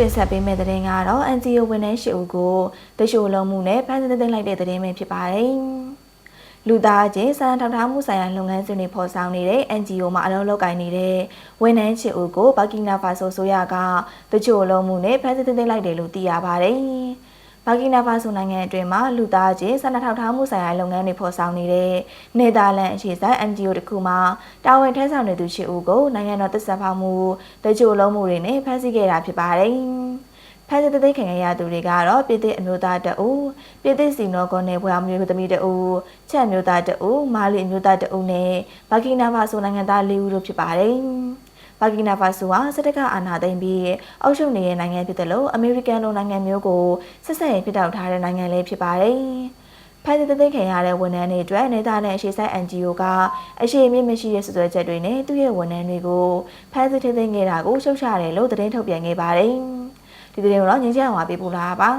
တင်ဆက်ပေးမယ့်သတင်းကတော့ NGO ဝန်ထမ်းရှိဦးကိုတရှိုလုံးမှုနဲ့ဖမ်းဆီးသိမ်းလိုက်တဲ့သတင်းပဲဖြစ်ပါတယ်။လူသားချင်းစာထောက်ထားမှုဆိုင်ရာလုပ်ငန်းစဉ်တွေဖော်ဆောင်နေတဲ့ NGO မှာအလုပ်လုပ်ကိုင်နေတဲ့ဝန်ထမ်းရှိဦးကိုဘာကီနာဖာဆိုဆိုရကတချို့လုံးမှုနဲ့ဖမ်းဆီးသိမ်းလိုက်တယ်လို့သိရပါတယ်။ ဘာကီနာဖာဆိုနိုင်ငံအတွင်းမှာလူသားချင်းစာနာထောက်ထားမှုဆိုင်ရာလုပ်ငန်းတွေဖော်ဆောင်နေတဲ့နေသာလန်အခြေစိုက် NGO တစ်ခုမှာတာဝန်ထမ်းဆောင်နေသူရှိဦးကိုနိုင်ငံတော်တပ်ဆက်ဖောက်မှုတချို့လုံးမှုတွေနဲ့ဖမ်းဆီးခဲ့တာဖြစ်ပါတယ်။ဖက်စစ်တသိက်ခံရသူတွေကတော့ပြည်သစ်အမျိုးသားတအူပြည်သစ်စီနောကွန်နယ်ဘွာမျိုးသမီးတအူချက်မျိုးသားတအူမာလီအမျိုးသားတအူနဲ့ဘာကီနာဖာဆိုနိုင်ငံသား၄ဦးတို့ဖြစ်ပါတယ်။ ဘာကီနာဖာဆိုဟာစစ်တပ်ကအာဏာသိမ်းပြီးအောက်ရှုံနေတဲ့နိုင်ငံဖြစ်တယ်လို့အမေရိကန်လိုနိုင်ငံမျိုးကိုဆက်ဆက်ရင်ဖြစ်တောက်ထားတဲ့နိုင်ငံလေးဖြစ်ပါတယ်။ဖက်စစ်တသိက်ခံရတဲ့ဝန်ထမ်းတွေအတွက်နေသားနဲ့အရှိဆိုင် NGO ကအရှိအမြင့်မရှိတဲ့စွပ်စွဲချက်တွေနဲ့သူ့ရဲ့ဝန်ထမ်းတွေကိုဖက်စစ်ထသိမ်းခဲ့တာကိုရှုတ်ချတယ်လို့သတင်းထုတ်ပြန်ခဲ့ပါတယ်။ဒီသတင်းကိုတော့ငင်းချအောင်ပါပေးပို့လာပါ